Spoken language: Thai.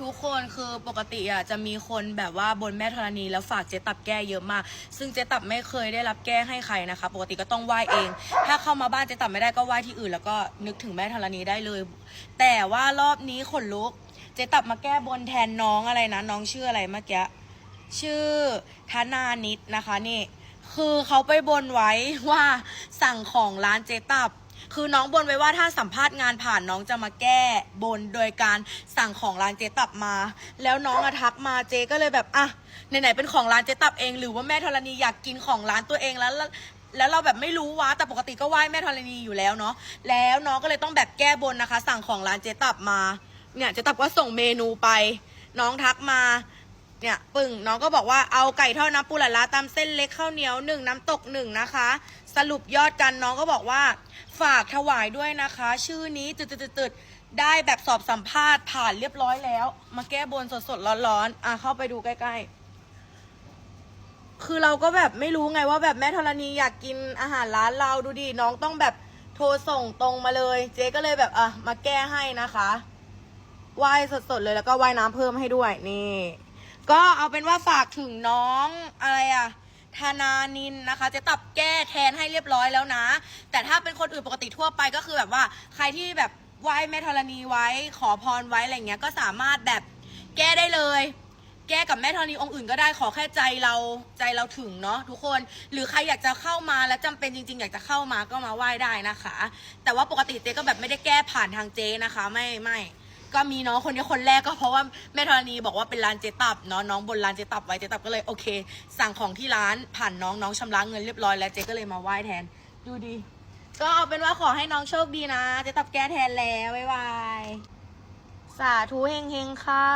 ทุกคนคือปกติอะจะมีคนแบบว่าบนแม่ธรณีแล้วฝากเจ๊ตับแก้เยอะมาก ซึ่งเจ๊ตับไม่เคยได้รับแก้ให้ใครนะคะ ปกติก็ต้องไหว้เอง ถ้าเข้ามาบ้านเจ๊ตับไม่ได้ก็ไหว้ที่อื่น แล้วก็นึกถึงแม่ธรณีได้เลย แต่ว่ารอบนี้ขนลุกเจ๊ตับมาแก้บนแทนน้องอะไรนะน้องชื่ออะไรเมื่อกี้ชื่อธนานิดนะคะนี่คือเขาไปบนไว้ว่าสั่งของร้านเจตับ คือน้องบนไว้ว่าถ้าสัมภาษณ์งานผ่านน้องจะมาแก้บนโดยการสั่งของร้านเจ๊ตับมา แล้วน้องอะทักมาเจก็เลยแบบอะไหนๆเป็นของร้านเจ๊ตับเอง หรือว่าแม่ธรณีอยากกินของร้านตัวเองแล้วแล้วเราแบบไม่รู้วะแต่ปกติก็ไหว้แม่ธรณีอยู่แล้วเนาะแล้วน้องก็เลยต้องแบบแก้บนนะคะ สั่งของร้านเจ๊ตับมา เนี่ยเจ๊ตับก็ส่งเมนูไป น้องทักมา เนี่ยปึ่งน้องก็บอกว่าเอาไก่ทอดน้ำปูหละลาตามเส้นเล็กข้าวเหนียวหนึ่งน้ำตกหนึ่งนะคะ สรุปยอดกันน้องก็บอกว่า ฝากถวายด้วยนะคะ ชื่อนี้ตึดๆๆได้แบบสอบสัมภาษณ์ผ่านเรียบร้อยแล้ว มาแก้บนสดๆร้อนๆอะเข้าไปดูใกล้ ๆ คือเราก็แบบไม่รู้ไงว่าแบบแม่ธรณีอยากกินอาหารร้านเราดูดิน้องต้องแบบโทรส่งตรงมาเลย เจ๊ก็เลยแบบอะมาแก้ให้นะคะไหว้สดๆเลยแล้วก็ว่ายน้ำเพิ่มให้ด้วยนี่ ก็เอาเป็นว่าฝากถึงน้องอะไรอะธนานินนะคะเจะตับแก้แทนให้เรียบร้อยแล้วนะ แต่ถ้าเป็นคนอื่นปกติทั่วไปก็คือแบบว่าใครที่แบบไหว้แม่ธรณีไว้ขอพรไว้อะไรเงี้ยก็สามารถแบบแก้ได้เลย แก้กับแม่ธรณีองค์อื่นก็ได้ขอแค่ใจเราใจเราถึงเนาะทุกคนหรือใครอยากจะเข้ามาแล้วจำเป็นจริง ๆ อยากจะเข้ามาก็มาไหว้ได้นะคะ แต่ว่าปกติเจ๊ก็แบบไม่ได้แก้ผ่านทางเจ๊นะคะ ไม่ไม่ ก็มีน้องคนนี้คนแรกก็เพราะว่าแม่ธรณีบอกว่าเป็นร้านเจ๊ตับเนาะน้องบนร้านเจ๊ตับไว้เจ๊ตับก็เลยโอเค สั่งของที่ร้านผ่านน้องน้องชำระเงินเรียบร้อยแล้วเจ๊ก็เลยมาไหว้แทน ดูดี ก็เอาเป็นว่าขอให้น้องโชคดีนะ เจ๊ตับแก้แทนแล้วบ๊ายบายสาธุเฮงเฮงค่ะ